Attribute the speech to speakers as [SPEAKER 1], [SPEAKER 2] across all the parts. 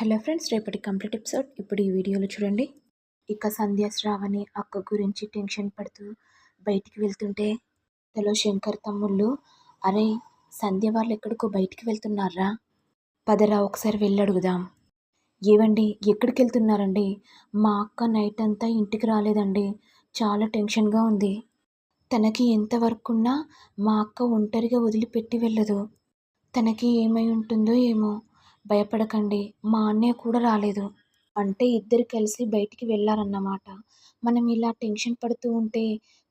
[SPEAKER 1] Hello friends రేపటి complete episode. ఇప్పుడు ఈ వీడియోలో చూడండి. ఇక సంధ్య శ్రావణి అక్క గురించి టెన్షన్ పడుతూ బయటికి వెళ్తుంటే తలో శంకర్ తమ్ముళ్ళు అరే సంధ్య వాళ్ళు ఎక్కడికో బయటికి వెళ్తున్నారా? పదరా ఒకసారి వెళ్ళడుగుదాం ఏవండి ఎక్కడికి వెళ్తున్నారండి? మా అక్క నైట్ అంతా ఇంటికి రాలేదండి. చాలా టెన్షన్గా ఉంది. తనకి ఎంత వర్క్ ఉన్నా మా అక్క ఒంటరిగా వదిలిపెట్టి వెళ్ళదు. తనకి ఏమై ఉంటుందో ఏమో. భయపడకండి మా అన్నయ్య కూడా రాలేదు. అంటే ఇద్దరు కలిసి బయటికి వెళ్ళారన్నమాట మనం ఇలా టెన్షన్ పడుతూ ఉంటే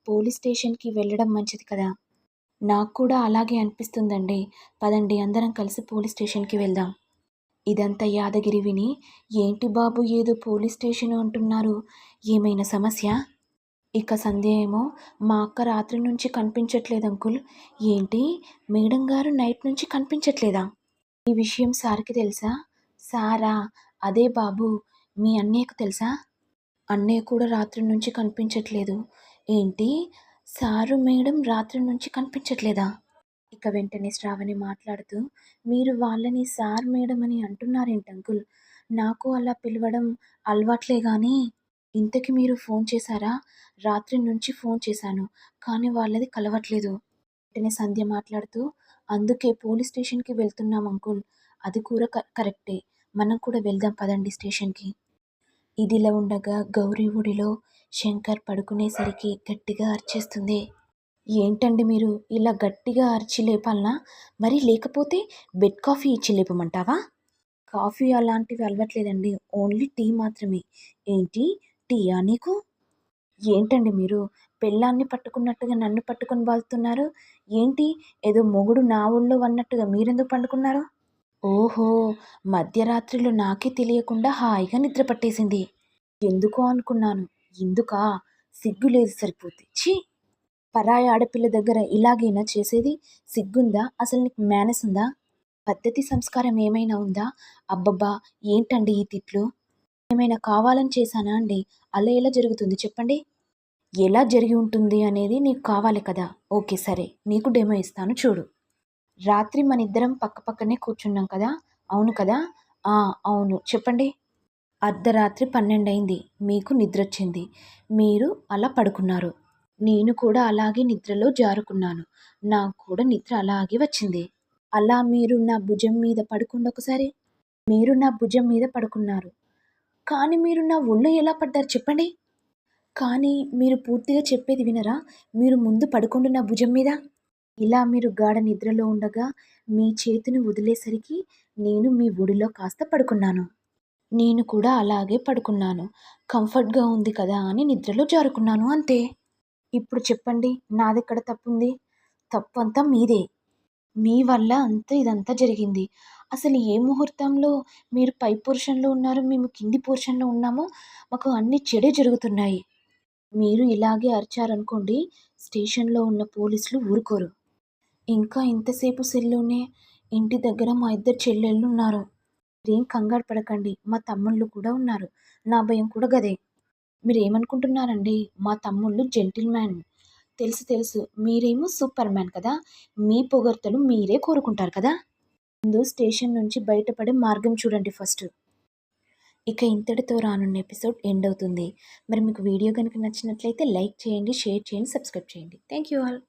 [SPEAKER 1] పోలీస్ స్టేషన్కి వెళ్ళడం మంచిది కదా? నాకు కూడా అలాగే అనిపిస్తుందండి. పదండి అందరం కలిసి పోలీస్ స్టేషన్కి వెళ్దాం. ఇదంతా యాదగిరి విని ఏంటి బాబు ఏదో పోలీస్ స్టేషన్ అంటున్నారు? ఏమైనా సమస్య? ఇక సంధ్య ఏమో మా అక్క రాత్రి నుంచి కనిపించట్లేదు అంకుల్. ఏంటి? మేడం గారు నైట్ నుంచి కనిపించట్లేదా? ఈ విషయం సార్కి తెలుసా? సారా అదే బాబు మీ అన్నయ్యకు తెలుసా? అన్నయ్య కూడా రాత్రి నుంచి కనిపించట్లేదు. ఏంటి? సారు మేడం రాత్రి నుంచి కనిపించట్లేదా? ఇక వెంటనే శ్రావణి మాట్లాడుతూ మీరు వాళ్ళని సార్ మేడం అని అంటున్నారేంటి అంకుల్? నాకు అలా పిలవడం అలవాట్లే కానీ ఇంతకి మీరు ఫోన్ చేశారా? రాత్రి నుంచి ఫోన్ చేశాను కానీ వాళ్ళది కలవట్లేదు. వెంటనే సంధ్య మాట్లాడుతూ అందుకే పోలీస్ స్టేషన్కి వెళ్తున్నాం అంకుల్. అది కూడా కరెక్టే. మనం కూడా వెళ్దాం పదండి స్టేషన్కి. ఇదిలా ఉండగా గౌరీ ఊడిలో శంకర్ పడుకునేసరికి గట్టిగా అరిచేస్తుంది. ఏంటండి మీరు ఇలా గట్టిగా అరిచి లేపాలనా? మరి లేకపోతే బెడ్ కాఫీ ఇచ్చి లేపమంటావా? కాఫీ అలాంటివి అలవట్లేదండి. ఓన్లీ టీ మాత్రమే. ఏంటి? టీయా నీకు? ఏంటండి మీరు? పెళ్ళాన్ని పట్టుకున్నట్టుగా నన్ను పట్టుకొని బాదుతున్నారు ఏంటి? ఏదో మొగుడు నా ఊళ్ళో అన్నట్టుగా మీరెందుకు పండుకున్నారు? ఓహో! మధ్యరాత్రిలో నాకే తెలియకుండా హాయిగా నిద్ర పట్టేసింది. ఎందుకో అనుకున్నాను. ఎందుకా సిగ్గు లేదు సరిపోతే. ఛీ! పరాయి ఆడపిల్ల దగ్గర ఇలాగైనా చేసేది సిగ్గుందా? అసలు నీకు మేనస్ ఉందా పద్ధతి సంస్కారం ఏమైనా ఉందా? అబ్బబ్బా! ఏంటండి ఈ తిట్లు? ఏమైనా కావాలని చేశానా అండి? అలా ఎలా జరుగుతుంది చెప్పండి. ఎలా జరిగి ఉంటుంది అనేది నీకు కావాలి కదా. ఓకే సరే. నీకు డెమో ఇస్తాను చూడు. రాత్రి మన ఇద్దరం పక్క పక్కనే కూర్చున్నాం కదా. అవును కదా? అవును. చెప్పండి. అర్ధరాత్రి పన్నెండు అయింది మీకు నిద్ర వచ్చింది. మీరు అలా పడుకున్నారు. నేను కూడా అలాగే నిద్రలో జారుకున్నాను. నాకు కూడా నిద్ర అలాగే వచ్చింది. అలా మీరు నా భుజం మీద పడుకుండా ఒకసారి. మీరు నా భుజం మీద పడుకున్నారు. కానీ మీరు నా ఒళ్ళు ఎలా పడ్డారు చెప్పండి. కానీ మీరు పూర్తిగా చెప్పేది వినరా? మీరు ముందు పడుకోండి నా భుజం మీద. ఇలా మీరు గాఢ నిద్రలో ఉండగా మీ చేతిని వదిలేసరికి నేను మీ ఒడిలో కాస్త పడుకున్నాను. నేను కూడా అలాగే పడుకున్నాను. కంఫర్ట్గా ఉంది కదా అని నిద్రలో జారుకున్నాను అంతే. ఇప్పుడు చెప్పండి నాదెక్కడ తప్పుంది? తప్పు అంతా మీదే. మీ వల్ల అంత ఇదంతా జరిగింది. అసలు ఏ ముహూర్తంలో మీరు పై పోర్షన్లో ఉన్నారు మేము కింది పోర్షన్లో ఉన్నామో మాకు అన్ని చెడే జరుగుతున్నాయి. మీరు ఇలాగే అరిచారనుకోండి స్టేషన్లో ఉన్న పోలీసులు ఊరుకోరు. ఇంకా ఇంతసేపు సెల్లోనే ఇంటి దగ్గర మా ఇద్దరు చెల్లెళ్ళు ఉన్నారు మీరేం కంగారు పడకండి మా తమ్ముళ్ళు కూడా ఉన్నారు. నా భయం కూడా గదే. మీరు ఏమనుకుంటున్నారండి మా తమ్ముళ్ళు జెంటిల్ మ్యాన్ తెలుసు తెలుసు. మీరేమో సూపర్ మ్యాన్ కదా. మీ పొగడ్తలు మీరే కోరుకుంటారు కదా? ముందు స్టేషన్ నుంచి బయటపడే మార్గం చూడండి ఫస్ట్. ఇక ఇంతటితో రానున్న ఎపిసోడ్ ఎండ్ అవుతుంది. మరి మీకు వీడియో కనుక నచ్చినట్లయితే లైక్ చేయండి షేర్ చేయండి సబ్స్క్రైబ్ చేయండి. Thank you all.